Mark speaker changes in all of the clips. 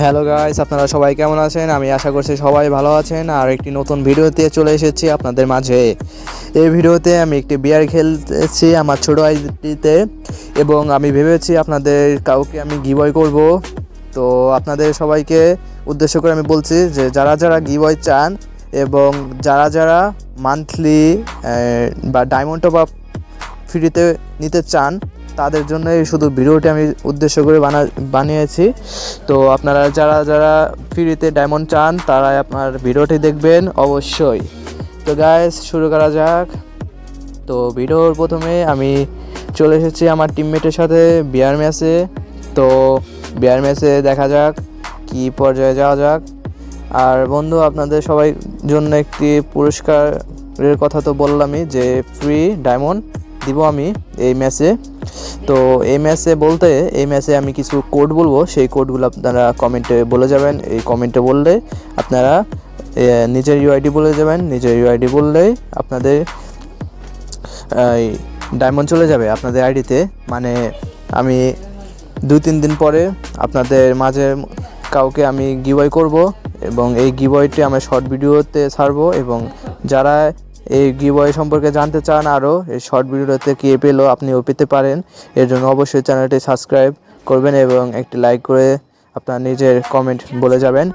Speaker 1: Hello guys আপনারা সবাই কেমন আছেন? আমি আশা করছি সবাই ভালো আছেন। আর একটি নতুন ভিডিওতে চলে এসেছি আপনাদের মাঝে। এই ভিডিওতে আমি একটি বিয়ার খেলতেছি আমার ছোটো আইডিতে এবং আমি ভেবেছি আপনাদের কাউকে আমি গিবয় করব। তো আপনাদের সবাইকে উদ্দেশ্য করে আমি বলছি যে যারা যারা গিবয় চান এবং যারা যারা মান্থলি বা ডায়মন্ড আপ ফ্রিতে নিতে চান তাদের জন্য শুধু ভিডিওটি আমি উদ্দেশ্য করে বানা, বানিয়েছি। তো আপনারা যারা যারা ফ্রিতে ডায়মন্ড চান তারা আপনার ভিডিওটি দেখবেন অবশ্যই। তো গাইস শুরু করা যাক। তো ভিডিওর প্রথমে আমি চলে এসেছি আমার টিমমেটের সাথে, বিয়ার ম্যাচে। তো বিয়ার ম্যাচে দেখা যাক কি পর্যায়ে যাওয়া যাক। আর বন্ধু, আপনাদের সবাই জন্য একটি পুরস্কারের কথা তো বললামই যে ফ্রি ডায়মন্ড দিব আমি এই ম্যাচে। তো এই ম্যাচে বলতে, এই ম্যাচে আমি কিছু কোড বলব। সেই কোডগুলো আপনারা কমেন্টে বলে যাবেন। এই কমেন্টে বললে আপনারা নিজের ইউআইডি বলে যাবেন। নিজের ইউআইডি বললেই আপনাদের এই ডায়মন্ড চলে যাবে আপনাদের আইডিতে মানে আমি দুই তিন দিন পরে আপনাদের মাঝে কাউকে আমি গিবয় করব এবং এই গিবয়টি আমি শর্ট ভিডিওতে ছাড়বো এবং যারা এই গিবয় সম্পর্কে জানতে চান আরও, এই শর্ট ভিডিওতে কে পেল আপনিও পেতে পারেন। এর জন্য অবশ্যই চ্যানেলটি সাবস্ক্রাইব করবেন এবং একটি লাইক করে আপনার নিজের কমেন্ট বলে যাবেন।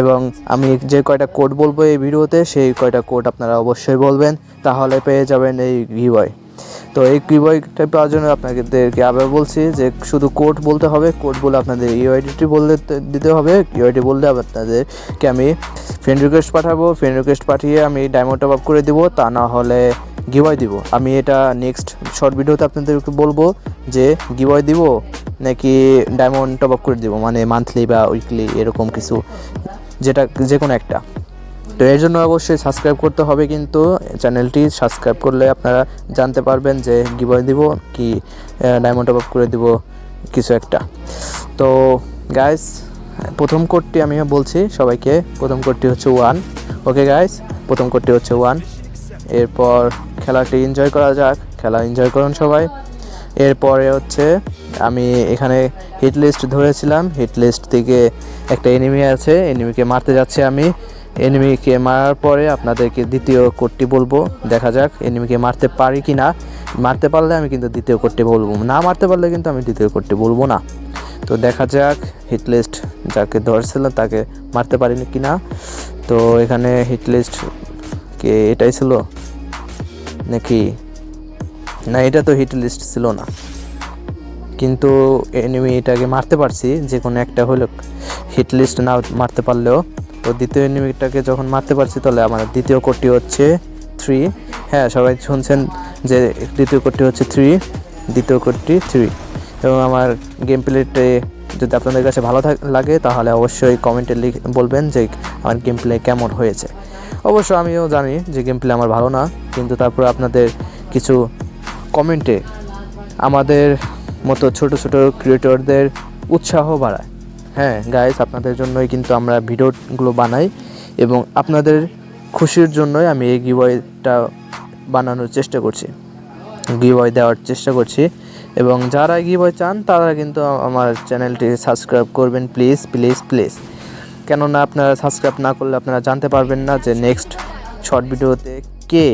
Speaker 1: এবং আমি যে কয়টা কোড বলব এই ভিডিওতে, সেই কয়টা কোড আপনারা অবশ্যই বলবেন। তাহলে পেয়ে যাবেন এই গিবয়। তো এই কিবয়টা পাওয়ার জন্য আপনাদেরকে আবার বলছি যে শুধু কোড বলতে হবে কোড বলে আপনাদের ইউআইডিটি বলতে দিতে হবে ইউআইডি বললে আপনাদেরকে আমি ফ্রেন্ড রিকোয়েস্ট পাঠাবো ফ্রেন্ড রিকোয়েস্ট পাঠিয়ে আমি ডায়মন্ড টপ আপ করে দিব, তা না হলে গিবয় দিব। আমি এটা নেক্সট শর্ট ভিডিওতে আপনাদেরকে বলব যে গিবয় দিব নাকি ডায়মন্ড টপ আপ করে দিব মানে মান্থলি বা উইকলি এরকম কিছু, যেটা যে কোনো একটা। তো এর জন্য অবশ্যই সাবস্ক্রাইব করতে হবে কিন্তু চ্যানেলটি সাবস্ক্রাইব করলে আপনারা জানতে পারবেন যে গিবয় দিব কি ডায়মন্ড আপ করে দিব কিছু একটা। তো গাইস প্রথম কোডটি আমি বলছি সবাইকে, প্রথম কোডটি হচ্ছে ওয়ান ওকে গাইস প্রথম কোডটি হচ্ছে ওয়ান এরপর খেলাটি এনজয় করা যাক, খেলা এনজয় করুন সবাই। এরপরে হচ্ছে আমি এখানে হিট লিস্ট ধরেছিলাম হিট লিস্ট থেকে একটা এনিমি আছে এনিমিকে মারতে যাচ্ছে আমি। এনিমিকে মারার পরে আপনাদেরকে দ্বিতীয় কোডটি বলব। দেখা যাক এনিমিকে মারতে পারি কি না মারতে পারলে আমি কিন্তু দ্বিতীয় কোডটি বলব। না মারতে পারলে কিন্তু আমি দ্বিতীয় কোডটি বলব না। তো দেখা যাক হিটলিস্ট যাকে ধরছিলাম তাকে মারতে পারিনি কি না তো এখানে হিট লিস্ট কে এটাই ছিল নাকি? না, এটা তো হিট লিস্ট ছিল না। কিন্তু এনিমি এটাকে মারতে পারছি যে কোনো একটা হলো হিট লিস্ট না মারতে পারলেও। তো দ্বিতীয় এনিমিটাকে যখন মারতে পারছি, তাহলে আমার দ্বিতীয় কোডটি হচ্ছে থ্রি হ্যাঁ সবাই শুনছেন যে দ্বিতীয় কোডটি হচ্ছে থ্রি দ্বিতীয় কোডটি থ্রি এবং আমার গেম প্লেটে যদি আপনাদের কাছে ভালো লাগে, তাহলে অবশ্যই কমেন্টে লিখ, বলবেন যে আমার গেম প্লে কেমন হয়েছে। অবশ্য আমিও জানি যে গেম প্লে আমার ভালো না, কিন্তু তারপর আপনাদের কিছু কমেন্টে আমাদের মতো ছোট ছোট ক্রিয়েটরদের উৎসাহ বাড়ায়। হ্যাঁ গাইস আপনাদের জন্যই কিন্তু আমরা ভিডিওগুলো বানাই এবং আপনাদের খুশির জন্যই আমি এই গিবয়টা বানানোর চেষ্টা করছি। গিবয় দেওয়ার চেষ্টা করছি এবং যারা গিবয় চান, তারা কিন্তু আমার চ্যানেলটি সাবস্ক্রাইব করবেন প্লিজ প্লিজ প্লিজ কেননা আপনারা সাবস্ক্রাইব না করলে আপনারা জানতে পারবেন না যে নেক্সট শর্ট ভিডিওতে কে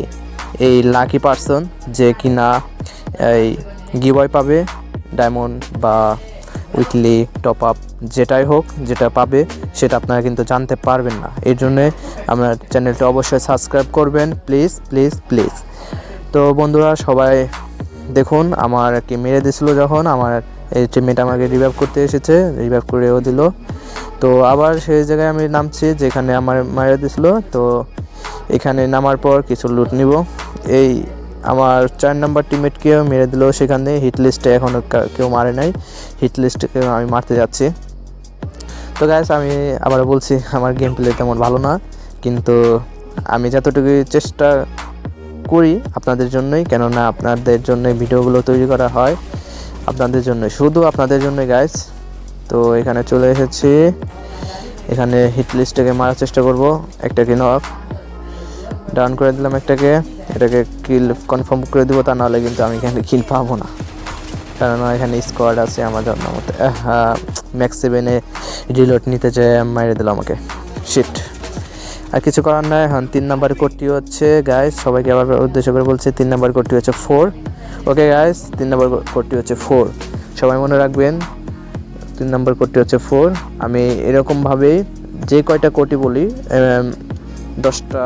Speaker 1: এই লাকি পারসন যে কিনা এই গিবয় পাবে ডায়মন্ড বা উইকলি টপ আপ যেটাই হোক, যেটা পাবে, সেটা আপনারা কিন্তু জানতে পারবেন না। এর জন্যে আমার চ্যানেলটা অবশ্যই সাবস্ক্রাইব করবেন। Please please please. তো বন্ধুরা, সবাই দেখুন, আমার কি মেরে দিছিল যখন, আমার এই টিমমেট আমাকে রিভাইভ করতে এসেছে রিভাইভ করেও দিল। তো আবার সেই জায়গায় আমি নামছি, যেখানে আমার মেরে দিছিল। তো এখানে নামার পর কিছু লুট নিব। এই আমার চার নাম্বার টিমমেটকেও মেরে দিল সেখানে। হিট লিস্টে এখনও কেউ মারে নাই। হিট লিস্টকে আমি মারতে যাচ্ছি। তো গাইস আমি আবার বলছি আমার গেম প্লে তেমন ভালো না কিন্তু আমি যতটুকু চেষ্টা করি আপনাদের জন্যই কেননা আপনাদের জন্যই ভিডিওগুলো তৈরি করা হয় আপনাদের জন্য শুধু আপনাদের জন্যই গাইস তো এখানে চলে এসেছি। এখানে হিট লিস্টটাকে মারার চেষ্টা করব। একটাকে নক ডাউন করে দিলাম একটাকে। এটাকে কিল কনফার্ম করে দেবো তা নাহলে কিন্তু আমি এখানে কিল পাবো না। কেননা এখানে স্কোয়াড আছে আমার জন্য মতো। আহা, ম্যাক্স সেভেনে রিলোড নিতে যে মাইরে দিল আমাকে। শিট আর কিছু করার নয় এখন তিন নাম্বার কোডটি হচ্ছে গাইস সবাইকে আবার উদ্দেশ্য করে বলছে, তিন নাম্বার কোডটি হচ্ছে ফোর ওকে গাইস তিন নাম্বার কোডটি হচ্ছে ফোর সবাই মনে রাখবেন, তিন নম্বর কোডটি হচ্ছে ফোর আমি এরকমভাবেই যে কয়টা কোটি বলি দশটা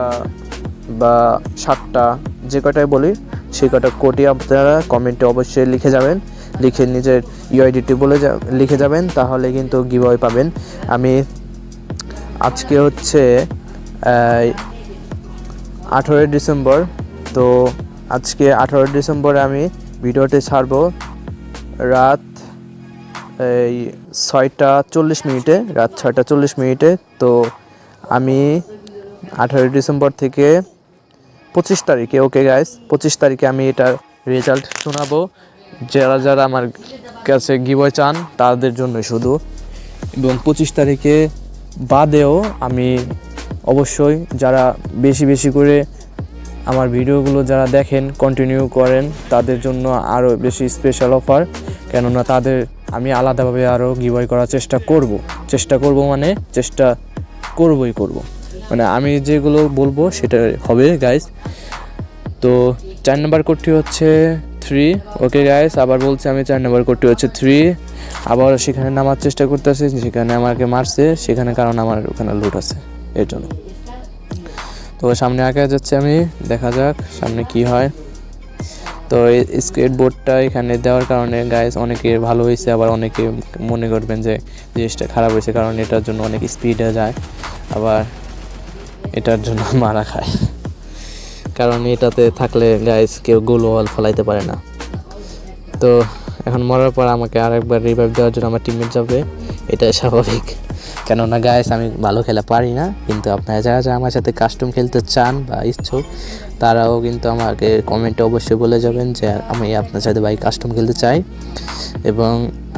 Speaker 1: বা সাতটা, যে কয়টাই বলি, সেই কটা কোটি আপনারা কমেন্টে অবশ্যই লিখে যাবেন। লিখে নিজের ইউআইডিটি বলে যা, লিখে যাবেন, তাহলে কিন্তু গিভওয়ে পাবেন। আমি আজকে হচ্ছে আঠেরোই ডিসেম্বর, তো আজকে আঠেরোই ডিসেম্বরে আমি ভিডিওটি ছাড়বো রাত, এই ছয়টা চল্লিশ মিনিটে, রাত ছয়টা চল্লিশ মিনিটে। তো আমি আঠারোই ডিসেম্বর থেকে পঁচিশ তারিখে ওকে গাইস পঁচিশ তারিখে আমি এটার রেজাল্ট শোনাবো। যারা যারা আমার কাছে গিবয় চান, তাদের জন্য শুধু। এবং পঁচিশ তারিখে বাদেও আমি অবশ্যই যারা বেশি বেশি করে আমার ভিডিওগুলো যারা দেখেন কন্টিনিউ করেন, তাদের জন্য আরও বেশি স্পেশাল অফার কেননা তাদের আমি আলাদাভাবে আরও গিভওয়ে করার চেষ্টা করব। চেষ্টা করব মানে চেষ্টা করবই করব। মানে আমি যেগুলো বলব সেটা হবে গাইজ তো চার নম্বর কোডটি হচ্ছে থ্রি ওকে গাইস আবার বলছি আমি চার নম্বর কোডটি হচ্ছে থ্রি আবার সেখানে নামার চেষ্টা করতেছে, যেখানে আমাকে মারছে, সেখানে কারণ আমার ওখানে লুট আছে এর জন্য। তো সামনে আগে যাচ্ছে আমি, দেখা যাক সামনে কি হয়। তো এই স্কেট বোর্ডটা এখানে দেওয়ার কারণে গাইস অনেকে ভালো হয়েছে, আবার অনেকে মনে করবেন যে জিনিসটা খারাপ হয়েছে, কারণ এটার জন্য অনেক স্পিডে যায়, আবার এটার জন্য মারা খায়। কারণ এটাতে থাকলে গাইস কেউ গোল ওয়াল ফলাইতে পারে না। তো এখন মরার পর আমাকে আরেকবার রিভাইভ দেওয়ার জন্য আমার টিমমেট যাবে, এটাই স্বাভাবিক। কেননা গাইস আমি ভালো খেলা পারি না, কিন্তু আপনারা যারা যারা আমার সাথে কাস্টম খেলতে চান বা ইচ্ছুক, তারাও কিন্তু আমাকে কমেন্টে অবশ্যই বলে যাবেন যে আমি আপনার সাথে ভাই কাস্টম খেলতে চাই। এবং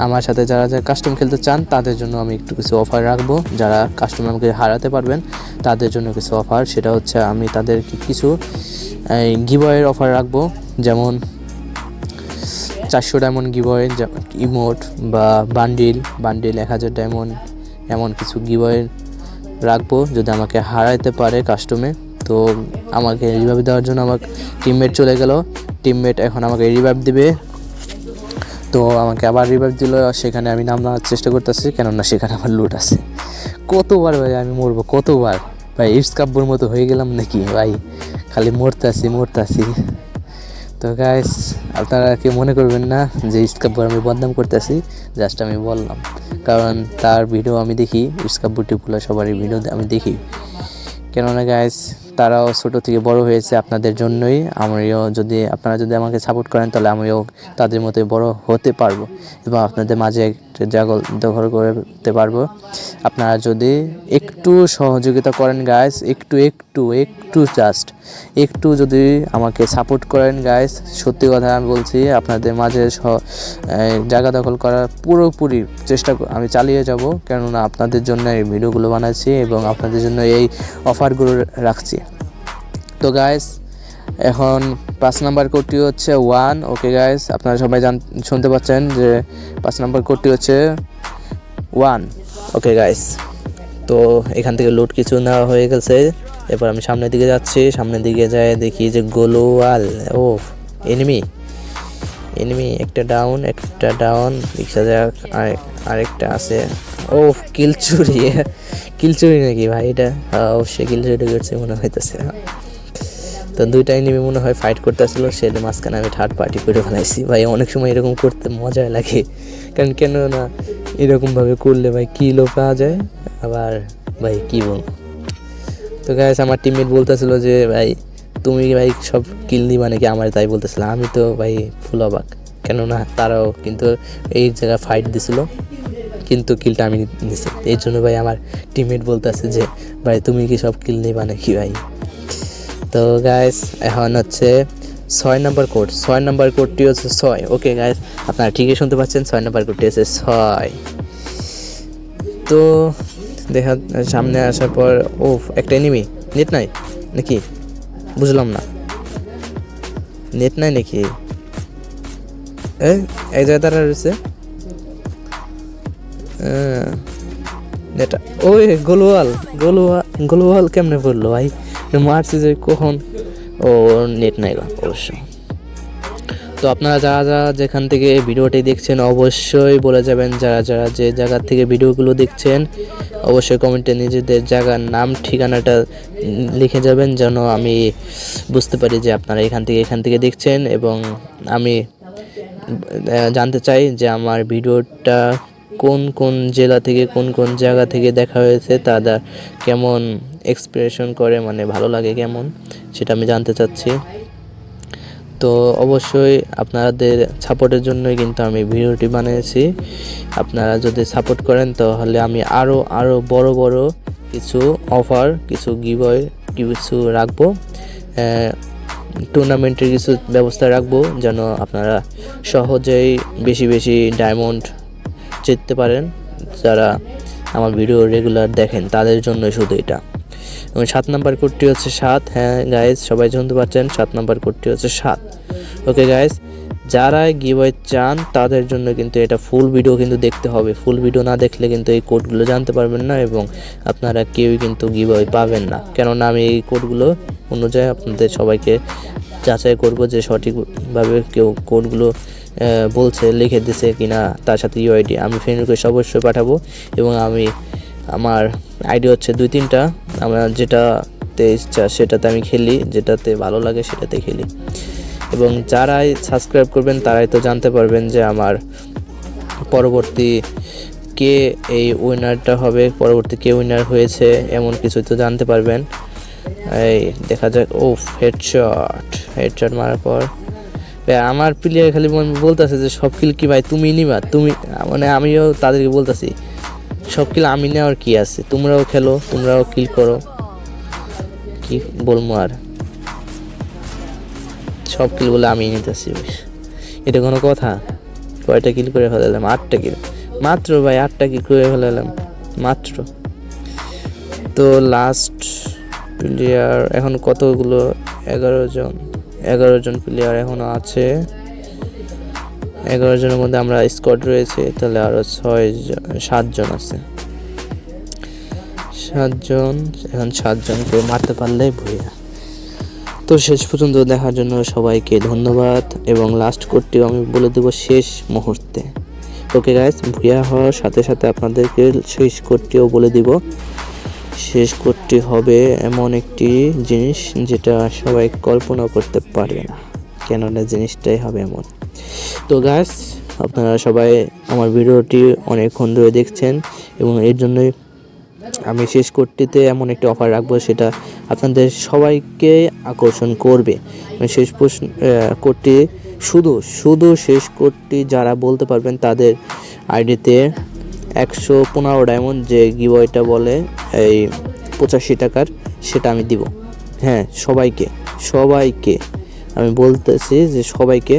Speaker 1: আমার সাথে যারা যারা কাস্টম খেলতে চান, তাদের জন্য আমি একটু কিছু অফার রাখব। যারা কাস্টম আমাকে হারাতে পারবেন, তাদের জন্য কিছু অফার সেটা হচ্ছে আমি তাদেরকে কিছু গিবয়ের অফার রাখব। যেমন চারশো ডায়মন্ড গিবয় ইমোট বা বান্ডিল বান্ডিল এক হাজার ডায়মন্ড এমন কিছু গিবয় রাখব যদি আমাকে হারাইতে পারে কাস্টমে তো আমাকে রিভাইভ দেওয়ার জন্য আমার টিমমেট চলে গেল। টিমমেট এখন আমাকে রিভাইভ দিবে। তো আমাকে আবার রিভাইভ দিল। সেখানে আমি নাম নেওয়ার চেষ্টা করতেছি, কেননা সেখানে আমার লুট আছে। কতবার ভাই আমি মরবো? কতবার? ভাই ইটস কাব্যর মতো হয়ে গেলাম নাকি? ভাই, খালি মরতাছি মরতাছি। তো গাইস আপনারা কি মনে করবেন না যে ইস্কাব্বর আমি বদনাম করতেছি? জাস্ট আমি বললাম। কারণ তার ভিডিও আমি দেখি ইস্কাব্বর বুটিপুলা সবারই ভিডিও আমি দেখি। কেননা গাইস তারাও ছোট থেকে বড় হয়েছে আপনাদের জন্যই। আমিও যদি আপনারা যদি আমাকে সাপোর্ট করেন, তাহলে আমিও তাদের মতোই বড় হতে পারব। এবং আপনাদের মাঝে জাগল দখল করতে পারব। আপনারা যদি একটু সহযোগিতা করেন গাইস একটু একটু একটু জাস্ট একটু যদি আমাকে সাপোর্ট করেন গাইস সত্যি কথা আমি বলছি, আপনাদের মাঝে জায়গা দখল করার পুরোপুরি চেষ্টা আমি চালিয়ে যাব, কেননা আপনাদের জন্য এই ভিডিওগুলো বানাচ্ছি এবং আপনাদের জন্য এই অফারগুলো রাখছি। তো গাইস এখন পাঁচ নাম্বার কোডটি হচ্ছে ওয়ান। ওকে গাইস আপনারা সবাই জান, শুনতে পাচ্ছেন যে পাঁচ নাম্বার কোডটি হচ্ছে ওয়ান। ওকে গাইস তো এখান থেকে লুট কিছু নেওয়া হয়ে গেছে। এরপর আমি সামনের দিকে যাচ্ছি। সামনের দিকে যায় দেখি যে গোলোয়াল ও এনিমি এনিমি একটা ডাউন একটা ডাউন রিক্সা যাক আরেক- আরেকটা আছে। ও কিলচুরি কিলচুরি নাকি ভাই এটা? অবশ্যই কিলচুরি করছে মনে হইতেছে। তো দুইটা এনিমি মনে হয় ফাইট করতেছিল সেটা মাঝখানে আমি থার্ড পার্টি করে ফেলাইছি। ভাই, অনেক সময় এরকম করতে মজা লাগে। কারণ কেন না এরকমভাবে করলে ভাই কিলো পাওয়া যায়? আবার ভাই কি বলব? তো গাইস আমার টিমমেট বলতেছিল যে, ভাই, তুমি ভাই সব কিল দিবা নাকি? আমার তাই বলতেছিল। আমি তো ভাই ফুল অবাক। কেননা তারাও কিন্তু এই জায়গায় ফাইট দিছিল, কিন্তু কিলটা আমি নিছি। এই জন্য ভাই আমার টিমমেট বলতেছে যে, ভাই, তুমি কি সব কিল নিবা নাকি ভাই? তো গাইস এখন হচ্ছে ছয় নম্বর কোড ছয় নম্বর কোডটি হচ্ছে ছয়। ওকে গাইস আপনারা ঠিকই শুনতে পাচ্ছেন ছয় নম্বর কোডটি হচ্ছে ছয়। তো দেখা সামনে আসার পর ও একটা এনিমি নেট নাই? নাকি? বুঝলাম না। নেট নাই নাকি? এ, এই জায়গায় তারা রয়েছে। এটা ওই গোলওয়াল গোলওয়াল গোলওয়াল কেমনে পড়ল ভাই? মারছি যে কখন? ও নেট নাই অবশ্য তো আপনারা যারা যারা যেখান থেকে ভিডিওটি দেখছেন, অবশ্যই বলে যাবেন, যারা যারা যে জায়গা থেকে ভিডিওগুলো দেখছেন, অবশ্যই কমেন্টে নিজেদের জায়গার নাম, ঠিকানাটা লিখে যাবেন, যেন আমি বুঝতে পারি যে আপনারা এখান থেকে এখান থেকে দেখছেন এবং আমি জানতে চাই যে আমার ভিডিওটা কোন কোন জেলা থেকে, কোন কোন জায়গা থেকে দেখা হয়েছে তারা কেমন এক্সপ্রেশন করে মানে ভালো লাগে কেমন, সেটা আমি জানতে চাচ্ছি। তো অবশ্যই আপনাদের সাপোর্টের জন্যই কিন্তু আমি ভিডিওটি বানিয়েছি। আপনারা যদি সাপোর্ট করেন, তাহলে আমি আরও আরও বড় বড় কিছু অফার কিছু গিভওয়ে কিছু রাখব। টুর্নামেন্টের কিছু ব্যবস্থা রাখব, যেন আপনারা সহজেই বেশি বেশি ডায়মন্ড জিততে পারেন। যারা আমার ভিডিও রেগুলার দেখেন, তাদের জন্য শুধু এটা। এবং সাত নাম্বার কোডটি হচ্ছে সাত। হ্যাঁ গাইজ সবাই জানতে পারছেন, সাত নাম্বার কোডটি হচ্ছে সাত। ওকে গাইজ যারা গিভওয়ে চান, তাদের জন্য কিন্তু এটা ফুল ভিডিও কিন্তু দেখতে হবে। ফুল ভিডিও না দেখলে কিন্তু এই কোডগুলো জানতে পারবেন না এবং আপনারা কেউই কিন্তু গিভওয়ে পাবেন না। কেননা আমি এই কোডগুলো অনুযায়ী আপনাদের সবাইকে যাচাই করব যে সঠিকভাবে কেউ কোডগুলো বলছে, লিখে দিছে কিনা, তার সাথে ইউআইডি আমি ফ্রেন্ড রিকোয়েস্ট অবশ্যই পাঠাবো এবং আমি আমার আইডি হচ্ছে দুই তিনটা। আমার যেটাতে ইচ্ছা সেটাতে আমি খেলি, যেটাতে ভালো লাগে সেটাতে খেলি। এবং যারাই সাবস্ক্রাইব করবেন, তারাই তো জানতে পারবেন যে আমার পরবর্তী কে এই উইনারটা হবে, পরবর্তী কে উইনার হয়েছে, এমন কিছু তো জানতে পারবেন। এই দেখা যাক ও হেডশট হেডশট মারার পর। আমার প্লেয়ার খালি বলতেছে যে, সব কিল কি ভাই, তুমি নিবা, তুমি মানে আমিও তাদেরকে বলতেছি সব কিল আমি নেওয়ার কি আছে? তোমরাও খেলো, তোমরাও কিল করো। কি বলব আর? সব কিল বলে আমি নিতেছি বেশ। এটা কোনো কথা? কয়টা কিল করে ফেলালাম? আটটা কিল মাত্র ভাই, আটটা কিল করে ফেলালাম। মাত্র। তো লাস্ট প্লেয়ার এখন কতগুলো? এগারো জন। এগারো জন প্লেয়ার এখনও আছে। এগারো জনের মধ্যে আমরা স্কোয়াড রয়েছে, তাহলে আরও ছয় জন সাতজন আছে সাতজন এখন সাতজনকে মারতে পারলে ভুইয়া তো শেষ পর্যন্ত দেখার জন্য সবাইকে ধন্যবাদ, এবং লাস্ট কোডটিও আমি বলে দেব শেষ মুহূর্তে। ওকে গাইস ভুয়া হওয়ার সাথে সাথে আপনাদেরকে শেষ কোডটিও বলে দিব। শেষ কোডটি হবে এমন একটি জিনিস যেটা সবাই কল্পনা করতে পারবে না, কেননা জিনিসটাই হবে এমন। তো গাইস আপনারা সবাই আমার ভিডিওটি অনেকক্ষণ ধরে দেখছেন এবং এর জন্যই আমি শেষ কোডটিতে এমন একটি অফার রাখব সেটা আপনাদের সবাইকে আকর্ষণ করবে। শেষ প্রশ্ন কোডটি শুধু শুধু শেষ কোডটি যারা বলতে পারবেন তাদের আইডিতে একশো পনেরো ডায়মন্ড যে গিবয়টা বলে এই পঁচাশি টাকার সেটা আমি দিব। হ্যাঁ সবাইকে সবাইকে। আমি বলতেছি যে সবাইকে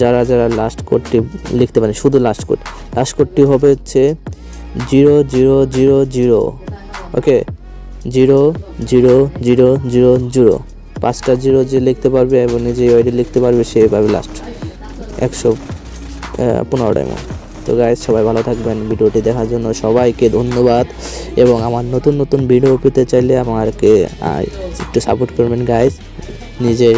Speaker 1: যারা যারা লাস্ট কোডটি লিখতে পারে শুধু লাস্ট কোড লাস্ট কোডটি হবে হচ্ছে zero zero zero zero okay zero zero zero zero zero পাঁচটা জিরো যে লিখতে পারবে এবং নিজে ওয়াইডি লিখতে পারবে, সে পাবে লাস্ট একশো পনেরো ডায়মন্ড তো গাইজ সবাই ভালো থাকবেন। ভিডিওটি দেখার জন্য সবাইকে ধন্যবাদ। এবং আমার নতুন নতুন ভিডিও পেতে চাইলে আমাকে একটু সাপোর্ট করবেন গাইজ নিজে